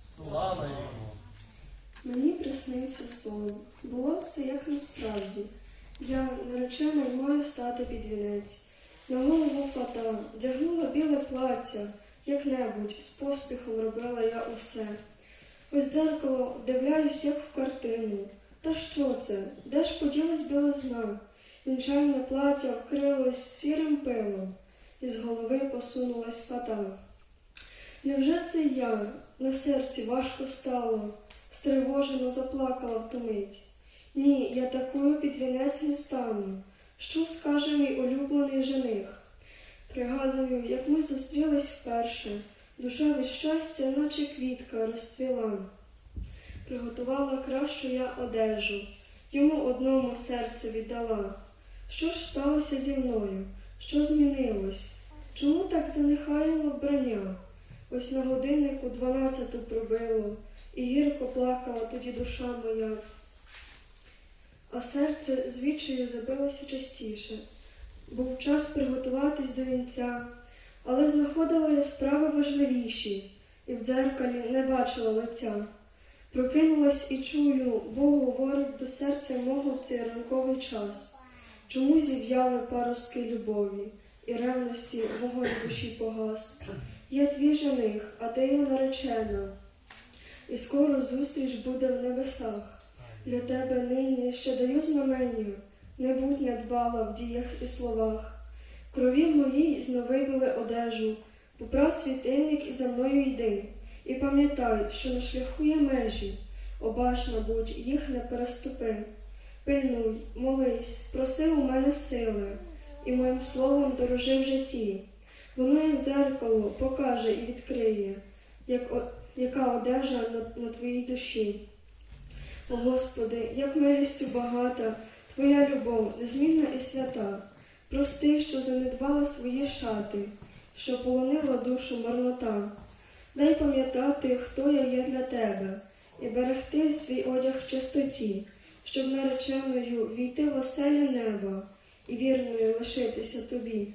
Слава йому! Мені приснився сон. Було все як насправді. Я наречена й маю стати під вінець. На голову фата, вдягнула біле плаття, як-небудь з поспіхом робила я усе. Ось дзеркало вдивляюсь, як в картину. Та що це? Де ж поділась білизна? Вінчальне плаття вкрилось сірим пилом, і з голови посунулась фата. Невже це я? На серці важко стало, стривожено заплакала в ту. Ні, я такою під вінець не стану. Що скаже мій улюблений жених? Пригадую, як ми зустрілись вперше, душа від щастя, наче квітка, розцвіла. Приготувала кращу я одежу, йому одному серце віддала. Що ж сталося зі мною? Що змінилось? Чому так занехаяло вбрання? Ось на годиннику дванадцяту пробило, і гірко плакала тоді душа моя. А серце звідчаю забилося частіше. Був час приготуватись до вінця, але знаходила я справи важливіші, і в дзеркалі не бачила лиця. Прокинулась і чую, Бог говорить до серця мого в цей ранковий час. Чому зів'яли паростки любові, і ревності вогонь душі погас? Я твій жених, а ти я наречена, і скоро зустріч буде в небесах. Для тебе нині ще даю знамення, не будь недбала в діях і словах. Крові моїй зновибили одежу, поправ світильник і за мною йди. І пам'ятай, що на шляху є межі, обачна будь, їх не переступи. Пильнуй, молись, проси у мене сили, і моїм словом дорожи в житті. Воно, як дзеркало, покаже і відкриє, як, о- яка одежа на, на твоїй душі. О Господи, як милістю багата, Твоя любов, незмінна і свята. Прости, що занедбала свої шати, що полонила душу марнота. Дай пам'ятати, хто я є для тебе, і берегти свій одяг в чистоті, щоб нареченою війти в оселю неба і вірною лишитися тобі.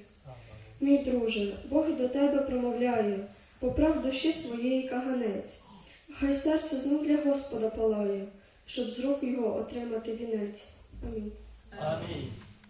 Мій друже, Бог до тебе промовляє, поправ душі своєї каганець. Хай серце знов для Господа палає, щоб з рук його отримати вінець. Амінь. Амінь.